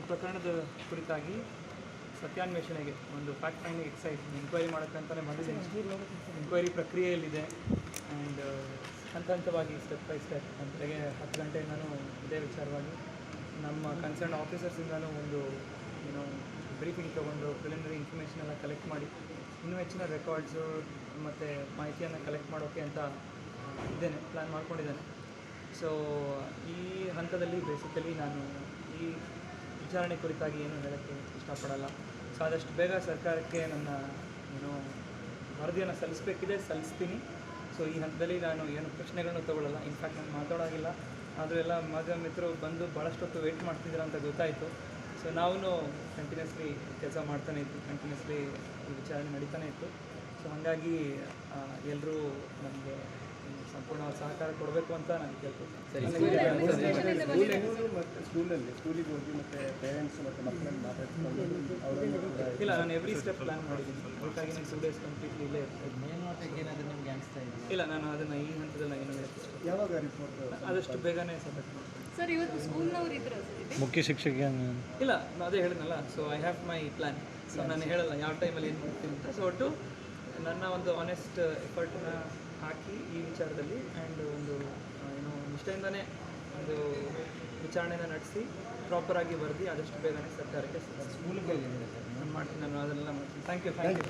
ಒಂದು ಪ್ರಕರಣದ ಕುರಿತಾಗಿ ಸತ್ಯಾನ್ವೇಷಣೆಗೆ ಒಂದು ಫ್ಯಾಕ್ಟ್ ಫೈಂಡಿಂಗ್ ಎಕ್ಸೈಸ್ ಎಂಕ್ವೈರಿ ಮಾಡೋಕ್ಕಂತಲೇ ಬಂದಿದ್ದೀನಿ ಎಂಕ್ವೈರಿ ಪ್ರಕ್ರಿಯೆಯಲ್ಲಿದೆ ಆ್ಯಂಡ್ ಹಂತ ಹಂತವಾಗಿ ಸ್ಟೆಪ್ ಬೈ ಸ್ಟೆಪ್ ಬೆಳಗ್ಗೆ ಹತ್ತು ಗಂಟೆಯಿಂದನೂ ಇದೇ ವಿಚಾರವಾಗಿ ನಮ್ಮ ಕನ್ಸರ್ನ್ ಆಫೀಸರ್ಸಿಂದನೂ ಒಂದು ಏನೋ ಬ್ರೀಫಿಂಗ್ ತೊಗೊಂಡು ಪ್ರಿಲಿಮಿನರಿ ಇನ್ಫಾರ್ಮೇಷನ್ ಎಲ್ಲ ಕಲೆಕ್ಟ್ ಮಾಡಿ ಇನ್ನೂ ಹೆಚ್ಚಿನ ರೆಕಾರ್ಡ್ಸು ಮತ್ತು ಮಾಹಿತಿಯನ್ನು ಕಲೆಕ್ಟ್ ಮಾಡೋಕ್ಕೆ ಅಂತ ಇದ್ದೇನೆ ಪ್ಲ್ಯಾನ್ ಮಾಡ್ಕೊಂಡಿದ್ದೇನೆ. ಸೊ ಈ ಹಂತದಲ್ಲಿ ಬೇಸಿಕಲಿ ನಾನು ಈ ವಿಚಾರಣೆ ಕುರಿತಾಗಿ ಏನು ಹೇಳೋಕ್ಕೆ ಇಷ್ಟಪಡಲ್ಲ. ಸೊ ಆದಷ್ಟು ಬೇಗ ಸರ್ಕಾರಕ್ಕೆ ನನ್ನ ಏನು ವರದಿಯನ್ನು ಸಲ್ಲಿಸಬೇಕಿದೆ, ಸಲ್ಲಿಸ್ತೀನಿ. ಸೊ ಈ ಹಂತದಲ್ಲಿ ನಾನು ಏನು ಪ್ರಶ್ನೆಗಳನ್ನು ತಗೊಳ್ಳಲ್ಲ. ಇನ್ಫ್ಯಾಕ್ಟ್ ನಾನು ಮಾತಾಡೋಗಿಲ್ಲ ಆದರೂ ಎಲ್ಲ ಮಾಧ್ಯಮ ಮಿತ್ರರು ಬಂದು ಭಾಳಷ್ಟು ಹೊತ್ತು ವೆಯ್ಟ್ ಮಾಡ್ತಿದ್ದೀರ ಅಂತ ಗೊತ್ತಾಯಿತು. ಸೊ ನಾವು ಕಂಟಿನ್ಯೂಸ್ಲಿ ಕೆಲಸ ಮಾಡ್ತಾನೆ ಇತ್ತು ಕಂಟಿನ್ಯೂಸ್ಲಿ ವಿಚಾರಣೆ ನಡೀತಾನೆ ಇತ್ತು. ಸೊ ಹಾಗಾಗಿ ಎಲ್ಲರೂ ನಮಗೆ ಕೊಡಬೇಕು ಅಂತ ನಾನು ಮತ್ತು ಸ್ಕೂಲಲ್ಲಿ ಸ್ಕೂಲಿಗೆ ಹೋಗಿ ಮತ್ತೆ ಪೇರೆಂಟ್ಸ್ ಮತ್ತು ಮಕ್ಕಳನ್ನು ಮಾತಾಡ್ಕೊಂಡು ಅವರನ್ನು ಇಲ್ಲ ನಾನು ಎವ್ರಿ ಸ್ಟೆಪ್ ಪ್ಲ್ಯಾನ್ ಮಾಡಿದ್ದೀನಿ. ಅದಕ್ಕಾಗಿ ನಾನು ಟೂ ಡೇಸ್ ಕಂಪ್ಲೀಟ್ಲಿ ಇಲ್ಲೇ ಏನಾದರೂ ನಿಮ್ಗೆ ಅನಿಸ್ತಾ ಇದೆ ಇಲ್ಲ ನಾನು ಅದನ್ನು ಈ ಹಂತದಲ್ಲಿ ಏನು ಹೇಳಕ್ಕೆ ಇಷ್ಟ ಯಾವಾಗ ರಿಪೋರ್ಟ್ ಆದಷ್ಟು ಬೇಗನೆ ಸಬ್ಮಿಟ್ ಮಾಡ್ತೀನಿ. ಸರ್ ಇವತ್ತು ಸ್ಕೂಲ್ನವ್ರು ಇದ್ರ ಮುಖ್ಯ ಶಿಕ್ಷಕ ಇಲ್ಲ ನಾನು ಅದೇ ಹೇಳಿದ್ನಲ್ಲ so I have my plan so ನಾನು ಹೇಳಲ್ಲ ಯಾವ ಟೈಮಲ್ಲಿ ಏನು ಮಾಡ್ತೀನಿ ಅಂತ. ಸೊ ಒಟ್ಟು ನನ್ನ ಒಂದು ಆನೆಸ್ಟ್ ಈ ವಿಚಾರದಲ್ಲಿ ಆ್ಯಂಡ್ ಒಂದು ಏನು ನಿಷ್ಠೆಯಿಂದನೇ ಒಂದು ವಿಚಾರಣೆನ ನಡೆಸಿ ಪ್ರಾಪರಾಗಿ ವರದಿ ಆದಷ್ಟು ಬೇಗನೆ ಸರ್ಕಾರಕ್ಕೆ ನಾನು ಮಾಡ್ತೀನಿ ನಾನು ಅದನ್ನೆಲ್ಲ ಮಾಡ್ತೀನಿ. Thank you thank you